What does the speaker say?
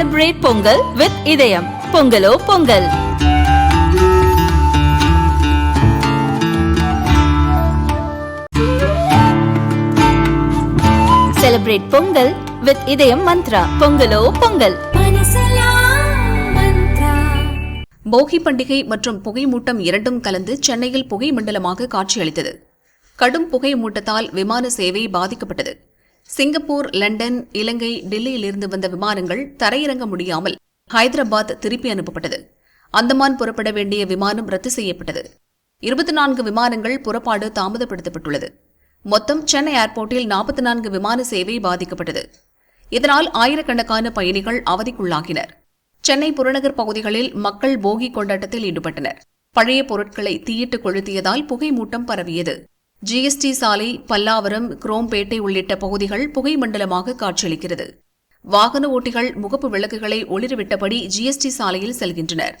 Celebrate Pongal with இதயம் பொங்கலோ Pongal celebrate Pongal with இதயம் மந்த்ரா பொங்கலோ பொங்கல் போகி பண்டிகை மற்றும் புகை மூட்டம் இரண்டும் கலந்து சென்னையில் புகை மண்டலமாக காட்சியளித்தது. கடும் புகை மூட்டத்தால் விமான சேவை பாதிக்கப்பட்டது. சிங்கப்பூர் லண்டன் இலங்கை டெல்லியிலிருந்து வந்த விமானங்கள் தரையிறங்க முடியாமல் ஹைதராபாத் திருப்பி அனுப்பப்பட்டது. அந்தமான் புறப்பட வேண்டிய விமானம் ரத்து செய்யப்பட்டது. இருபத்தி நான்கு விமானங்கள் புறப்பாடு தாமதப்படுத்தப்பட்டுள்ளது. மொத்தம் சென்னை ஏர்போர்ட்டில் நாற்பத்தி நான்கு விமான சேவை பாதிக்கப்பட்டது. இதனால் ஆயிரக்கணக்கான பயணிகள் அவதிக்குள்ளாகினர். சென்னை புறநகர் பகுதிகளில் மக்கள் போகி கொண்டாட்டத்தில் ஈடுபட்டனர். பழைய பொருட்களை தீயிட்டு கொளுத்தியதால் புகை மூட்டம் பரவியது. ஜிஎஸ்டி சாலை பல்லாவரம் குரோம்பேட்டை உள்ளிட்ட பகுதிகள் புகை மண்டலமாக காட்சியளிக்கிறது. வாகன ஓட்டிகள் முகப்பு விளக்குகளை ஒளிரவிட்டபடி ஜிஎஸ்டி சாலையில் செல்கின்றனர்.